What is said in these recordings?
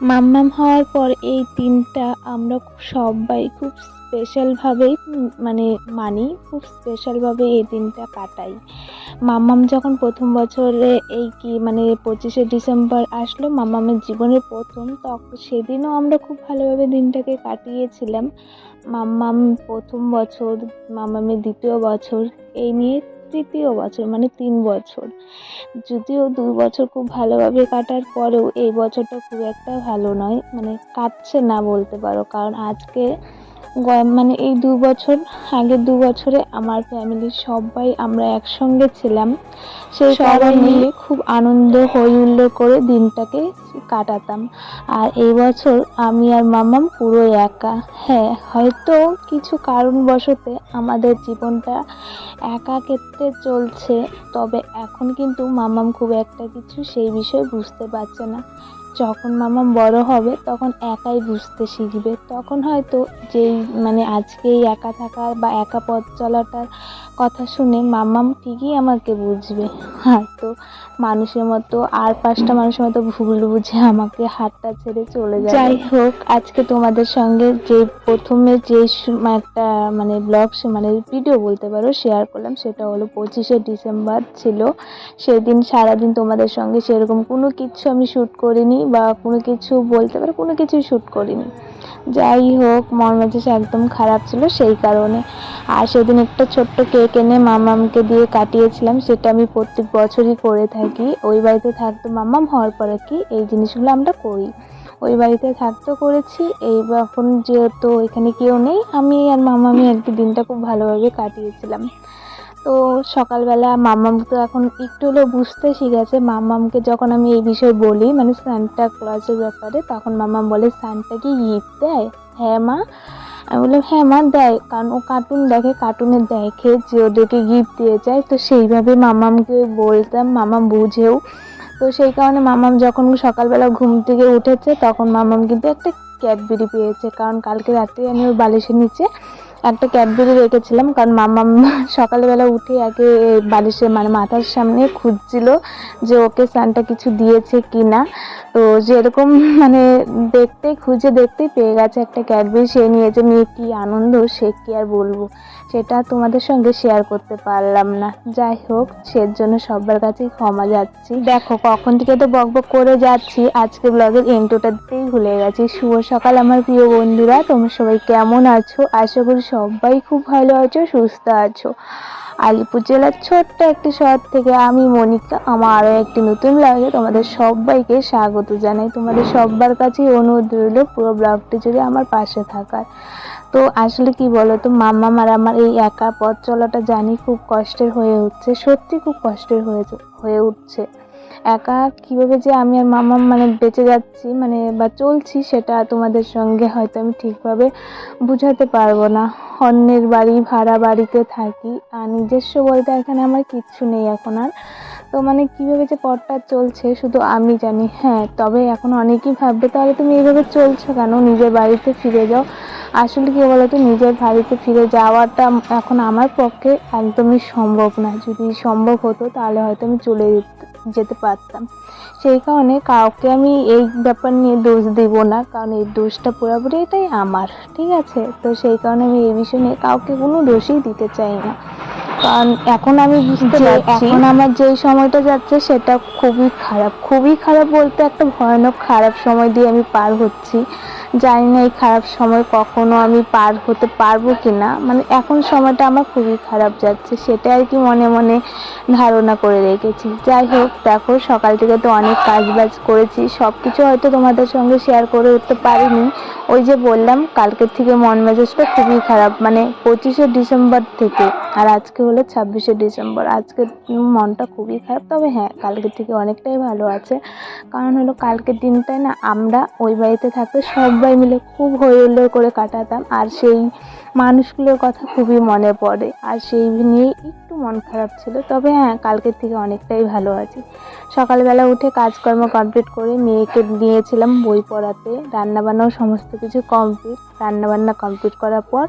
মাম্মাম হওয়ার পর এই দিনটা আমরা সবাই খুব স্পেশালভাবেই মানে মানি, খুব স্পেশালভাবে এই দিনটা কাটাই। মাম্মাম যখন প্রথম বছরে এই কি মানে পঁচিশে ডিসেম্বর আসলো, মাম্মামের জীবনের প্রথম, তখন সেদিনও আমরা খুব ভালোভাবে দিনটাকে কাটিয়েছিলাম। মাম্মাম প্রথম বছর, মাম্মামের দ্বিতীয় বছর, এই নিয়ে তৃতীয় বছর মানে তিন বছর। যদিও দু বছর খুব ভালোভাবে কাটার পরেও এই বছরটা খুব একটা ভালো নয় মানে কাটছে না বলতে পারো। কারণ আজকে মানে এই দু বছর আগের দু বছরে আমার ফ্যামিলির সবাই আমরা একসঙ্গে ছিলাম। সেই সবাই মিলে মিলে খুব আনন্দ হই হুল্লোড় করে দিনটাকে কাটাতাম। আর এই বছর আমি আর মামাম পুরো একা। হ্যাঁ হয়তো কিছু কারণবশতে আমাদের জীবনটা একা ক্ষেত্রে চলছে তবে এখন কিন্তু মামাম খুব একটা কিছু সেই বিষয়ে বুঝতে পারছে না। যখন মামাম বড় হবে তখন একাই বুঝতে শিখবে। তখন হয়তো যেই মানে আজকেই একা থাকা বা একা পথ চলাটার কথা শুনে মামাম ঠিকই আমাকে বুঝবে। তো মানুষের মতো আর পাঁচটা মানুষের মতো ভুল বুঝে আমাকে হাতটা ছেড়ে চলে যাবে। যাই হোক, আজকে তোমাদের সঙ্গে যে প্রথমে যে একটা মানে ব্লগ মানে ভিডিও বলতে পারো শেয়ার করলাম, সেটা হলো পঁচিশে ডিসেম্বর ছিল। সেদিন সারাদিন তোমাদের সঙ্গে সেরকম কোনো কিছু আমি শ্যুট করিনি। বা কোনো কিছু বলতে পারে, কোনো কিছুই শ্যুট করিনি। যাই হোক, মন মেজাজ একদম খারাপ ছিল সেই কারণে। আর সেদিন একটা ছোট্ট কেক এনে মামামকে দিয়ে কাটিয়েছিলাম, সেটা আমি প্রত্যেক বছরই করে থাকি। ওই বাড়িতে থাকতো মামাম, হওয়ার পরে কি এই জিনিসগুলো আমরা করি। ওই বাড়িতে থাকতেও করেছি। এই এখন যেহেতু এখানে কেউ নেই, আমি আর মামামি কি দিনটা খুব ভালোভাবে কাটিয়েছিলাম। তো সকালবেলা মামাম তো এখন একটু হলেও বুঝতে শিখেছে। মামামকে যখন আমি এই বিষয়ে বলি মানে সান্টা ক্লজের ব্যাপারে, তখন মামাম বলে সান্টা কি গিফট দেয়? হ্যাঁ মা। আমি বললাম হ্যাঁ মা, দেয়। কারণ ও কার্টুন দেখে কার্টুনে দেখে যে ওদেরকে গিফট দিয়ে যায়। তো সেইভাবে মামামকে বলতাম মামাম বুঝেও। তো সেই কারণে মামাম যখন সকালবেলা ঘুম থেকে উঠেছে, তখন মামাম কিন্তু একটা ক্যাডবেরি পেয়েছে। কারণ কালকে রাতে আমি ওর বালিশের নিচে একটা ক্যাডবেরি রেখেছিলাম, কারণ মামা সকালবেলা উঠে আগে বালিশে মানে মাথার সামনে খুঁজছিল যে ওকে সানটা কিছু দিয়েছে কি না তো যেরকম মানে দেখতে, খুঁজে দেখতেই পেয়ে গেছে একটা ক্যাডবেরি সে নিয়েছে মেয়ে কী আনন্দ, সে কি আর বলব। সেটা তোমাদের সঙ্গে শেয়ার করতে পারলাম না। যাই হোক সের জন্য সবার কাছেই ক্ষমা যাচ্ছি। দেখো, কখন থেকে তো বকবক করে যাচ্ছি। আজকে ব্লগের এন্টোটা দিতেই ভুলে গেছি। শুভ সকাল আমার প্রিয় বন্ধুরা, তোমরা সবাই কেমন আছো? আশা করি সবাই খুব ভালো আছো, সুস্থ আছো। আলিপুর জেলার ছোট্ট একটি শহর থেকে আমি মনিকা, আমার আরও একটি নতুন ব্লগে তোমাদের সবাইকে স্বাগত জানাই। তোমাদের সবার কাছেই অনুরোধ রইল পুরো ব্লগটি জুড়ে আমার পাশে থাকার। তো আসলে কি বলো তো মাম্মা আর আমার এই একা পথ চলাটা জানি খুব কষ্টের হয়ে উঠছে, সত্যি খুব কষ্টের হয়ে হয়ে উঠছে। একা কীভাবে যে আমি আর মামা মানে বেঁচে যাচ্ছি মানে বা চলছি সেটা তোমাদের সঙ্গে হয়তো আমি ঠিকভাবে বুঝাতে পারব না। অন্যের বাড়ি, ভাড়া বাড়িতে থাকি, আর নিজস্ব বলতে এখানে আমার কিচ্ছু নেই এখন আর। তো মানে কীভাবে যে পথটা চলছে শুধু আমি জানি হ্যাঁ তবে এখন অনেকেই ভাববে, তাহলে তুমি এইভাবে চলছো কেন? নিজের বাড়িতে ফিরে যাও। আসলে কি বলতো নিজের বাড়িতে ফিরে যাওয়াটা এখন আমার পক্ষে একদমই সম্ভব না। যদি সম্ভব হতো তাহলে হয়তো আমি চলে যেত- পারতাম। সেই কারণে কাউকে আমি এই ব্যাপার নিয়ে দোষ দিব না কারণ এই দোষটা পুরোপুরি এটাই আমার ঠিক আছে? তো সেই কারণে আমি এই বিষয় নিয়ে কাউকে কোনো দোষই দিতে চাই না। কারণ এখন আমি বুঝতে যে পারছি। এখন আমার যেই সময়টা যাচ্ছে সেটা খুবই খারাপ। খুবই খারাপ বলতে একটা ভয়ানক খারাপ সময় দিয়ে আমি পার হচ্ছি। জানি না এই খারাপ সময় কখনো আমি পার হতে পারব কি না মানে এখন সময়টা আমার খুবই খারাপ যাচ্ছে, সেটা আর কি মনে মনে ধারণা করে রেখেছি। যাই হোক, দেখো সকাল থেকে তো অনেক কাজ বাজ করেছি সব কিছু হয়তো তোমাদের সঙ্গে শেয়ার করে উঠতে পারিনি। ওই যে বললাম, কালকের থেকে মন মেজাজটা খুবই খারাপ মানে পঁচিশে ডিসেম্বর থেকে, আর আজকে হলো ছাব্বিশে ডিসেম্বর। আজকে মনটা খুবই খারাপ, তবে হ্যাঁ কালকের থেকে অনেকটাই ভালো আছে। কারণ হলো কালকের দিনটায় না আমরা ওই বাড়িতে থাকতে সবাই মিলে খুব হই হুল্লোড় করে কাটাতাম। আর সেই মানুষগুলোর কথা খুবই মনে পড়ে। আর সেই নিয়ে একটু মন খারাপ ছিল, তবে হ্যাঁ কালকের থেকে অনেকটাই ভালো আছি। সকালবেলা উঠে কাজকর্ম কমপ্লিট করে মেয়েকে নিয়েছিলাম বই পড়াতে। রান্নাবান্নাও সমস্ত কিছু কমপ্লিট রান্নাবান্না কমপ্লিট করার পর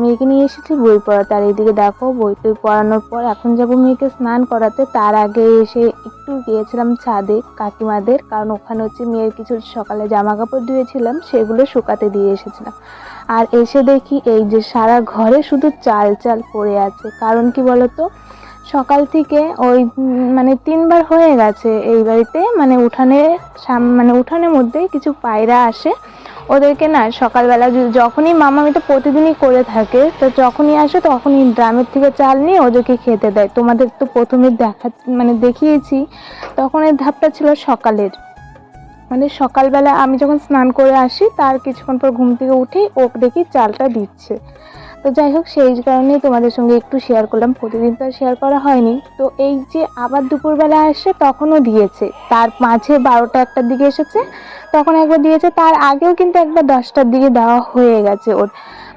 মেয়েকে নিয়ে এসেছি বই পড়াতে। আর এইদিকে দেখো, বই টই পড়ানোর পর এখন যাব মেয়েকে স্নান করাতে। তার আগে এসে একটু গিয়েছিলাম ছাদে কাকিমাদের, কারণ ওখানে হচ্ছে মেয়ের কিছু সকালে জামা কাপড় ধুয়েছিলাম, সেগুলো শুকাতে দিয়ে এসেছিলাম। আর এসে দেখি এই যে সারা ঘরে শুধু চাল চাল পড়ে আছে। কারণ কি বলতো? সকাল থেকে ওই মানে তিনবার হয়ে গেছে এই বাড়িতে। মানে উঠানে মানে উঠানের মধ্যে কিছু পায়রা আসে। ওদেরকে না সকালবেলা যখনই মামা এটা প্রতিদিনই করে থাকে, তো যখনই আসে তখনই ড্রামের থেকে চাল নিয়ে ওদেরকে খেতে দেয়। তোমাদের তো প্রথমে দেখা মানে দেখিয়েছি। তখন এই ধাপটা ছিল সকালের। মানে সকালবেলা আমি যখন স্নান করে আসি, তার কিছুক্ষণ পর ঘুম থেকে উঠেই ও দেখি চালটা দিচ্ছে। তো যাই হোক, সেই কারণেই তোমাদের সঙ্গে একটু শেয়ার করলাম। প্রতিদিন তো আর শেয়ার করা হয়নি। তো এই যে আবার দুপুরবেলা আসে, তখনও দিয়েছে। তার মাঝে বারোটা একটার দিকে এসেছে, তখন একবার দিয়েছে। তার আগেও কিন্তু একবার দশটার দিকে দেওয়া হয়ে গেছে ওর।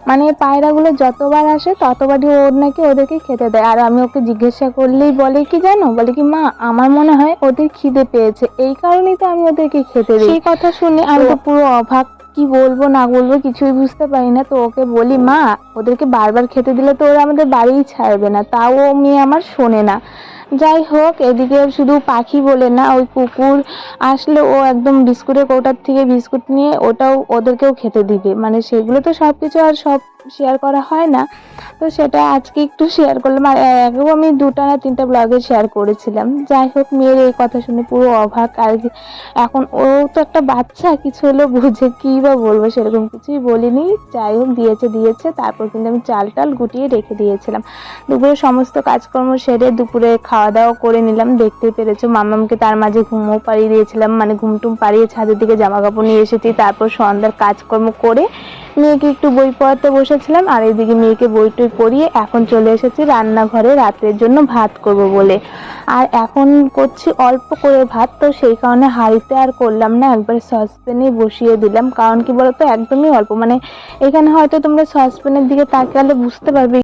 মানে পায়রাগুলো যতবার আসে ততবারই ওর নাকি ওদেরকে খেতে দেয়। আর আমি ওকে জিজ্ঞাসা করলেই বলে কি জানো? বলে কি মা আমার মনে হয় ওদের খিদে পেয়েছে। এই কারণেই তো আমি ওদেরকে খেতে দিই। সেই কথা শুনে আমি তো পুরো অবাক কি বলব না বলব কিছুই বুঝতে পারি না। তো ওকে বলি মা ওদেরকে বারবার খেতে দিলে তো ওরা আমাদের বাড়িই ছাড়বে না। তাও ও মেয়ে আমার শোনে না। যাই হোক এদিকে শুধু পাখি বলে না, ওই কুকুর আসলে ও একদম বিস্কুটের কৌটার থেকে বিস্কুট নিয়ে ওটাও ওদেরকেও খেতে দিবে। মানে সেগুলো তো সব কিছু আর সব শেয়ার করা হয় না। তো সেটা আজকে একটু শেয়ার করলাম। আর আগেও আমি দুটা না তিনটা ব্লগে শেয়ার করেছিলাম। যাই হোক, মেয়ের এই কথা শুনে পুরো অবাক। আর এখন ও তো একটা বাচ্চা, কিছু হলো বুঝে কী বা বলব সেরকম কিছুই বলিনি। যাই হোক, দিয়েছে দিয়েছে। তারপর কিন্তু আমি চাল টাল গুটিয়ে রেখে দিয়েছিলাম। দুপুরে সমস্ত কাজকর্ম সেরে দুপুরে খাওয়া দাওয়া করে নিলাম। দেখতেই পেরেছ, মামামকে তার মাঝে ঘুমও পাড়িয়ে দিয়েছিলাম। মানে ঘুমটুম পাড়িয়ে ছাদের দিকে জামা কাপড় নিয়ে এসেছি। তারপর সন্ধ্যার কাজকর্ম করে মেয়েকে একটু বই পড়াতে বসেছিলাম আর এদিকে মেয়েকে বই টই পড়িয়ে এখন চলে এসেছি রান্নাঘরে রাতের জন্য ভাত করব বলে। আর এখন করছি অল্প করে ভাত, তো সেই কারণে হাঁড়িতে আর করলাম না, একবার সসপ্যানে বসিয়ে দিলাম। কারণ কি বলতো, একদমই অল্প। মানে এখানে হয়তো তোমরা সসপ্যানের দিকে তাকালে বুঝতে পারবে